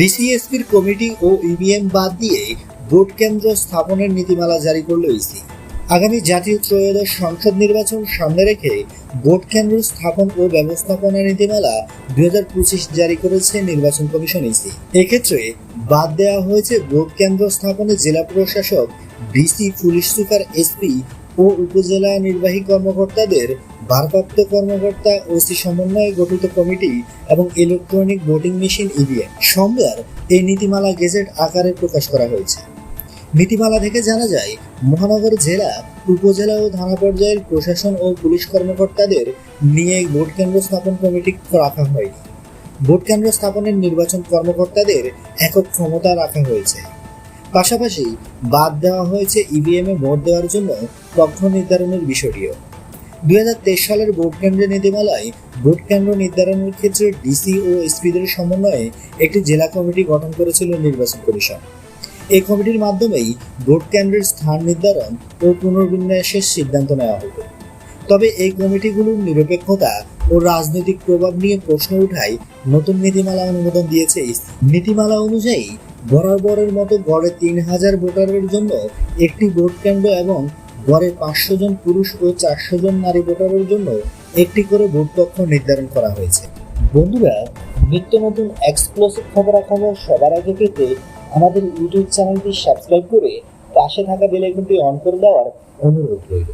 ডিসিএসপির committee ও EVM বাদ দিয়ে ভোট কেন্দ্র স্থাপনের নীতিমালা জারি করল ইসি আগামী জাতীয় ত্রয়োদশ সংসদ নির্বাচন সামনে রেখে ভোট কেন্দ্র স্থাপন ও ব্যবস্থাপনা নীতিমালা দুই হাজার পঁচিশ জারি করেছে নির্বাচন কমিশন ইসি এক্ষেত্রে বাদ দেওয়া হয়েছে ভোট কেন্দ্র স্থাপনে জেলা প্রশাসক ডিসি পুলিশ সুপার এসপি ও উপজেলা নির্বাহী কর্মকর্তাদের ভারপ্রাপ্ত কর্মকর্তা ওসি সমন্বয়ে গঠিত কমিটি এবং ইলেকট্রনিক ভোটিং মেশিন ইভিএম। সোমবার এই নীতিমালা গেজেট আকারে প্রকাশ করা হয়েছে। নীতিমালা থেকে জানা যায়, মহানগর জেলা, উপজেলা ও থানা পর্যায়ের প্রশাসন ও পুলিশ কর্মকর্তাদের নিয়ে ভোট কেন্দ্র স্থাপন কমিটি রাখা হয়নি। ভোট কেন্দ্র স্থাপনের নির্বাচন কর্মকর্তাদের একক ক্ষমতা রাখা হয়েছে। পাশাপাশি বাদ দেওয়া হয়েছে ইভিএম এ ভোট দেওয়ার জন্য পক্ষ নির্ধারণের বিষয়টিও। দুই হাজার তেইশ সালের ভোট কেন্দ্র নীতিমালায় ভোট কেন্দ্র নির্ধারণের ক্ষেত্রে ডিসি ও এসপিদের সমন্বয়ে একটি জেলা কমিটি গঠন করেছিল নির্বাচন কমিশন। এই কমিটির মাধ্যমেই ভোট কেন্দ্রের স্থান নির্ধারণ ও পুনর্বিন্যাসের সিদ্ধান্ত নেওয়া হতো। তবে এই কমিটিগুলোর নিরপেক্ষতা ও রাজনৈতিক প্রভাব নিয়ে প্রশ্ন উঠায় নতুন নীতিমালা অনুমোদন দিয়েছে নীতিমালা অনুযায়ী বরাবরের মতো গড়ে তিন হাজার ভোটারের জন্য একটি ভোট কেন্দ্র এবং গড়ে পাঁচশো জন পুরুষ ও চারশো জন নারী ভোটারের জন্য একটি করে ভোট কক্ষ নির্ধারণ করা হয়েছে। বন্ধুরা, নিত্য নতুন এক্সক্লুসিভ খবরাখবর সবার আগে পেতে আমাদের ইউটিউব চ্যানেলটি সাবস্ক্রাইব করে পাশে থাকা বেল আইকনটি অন করে দেওয়ার অনুরোধ রইল।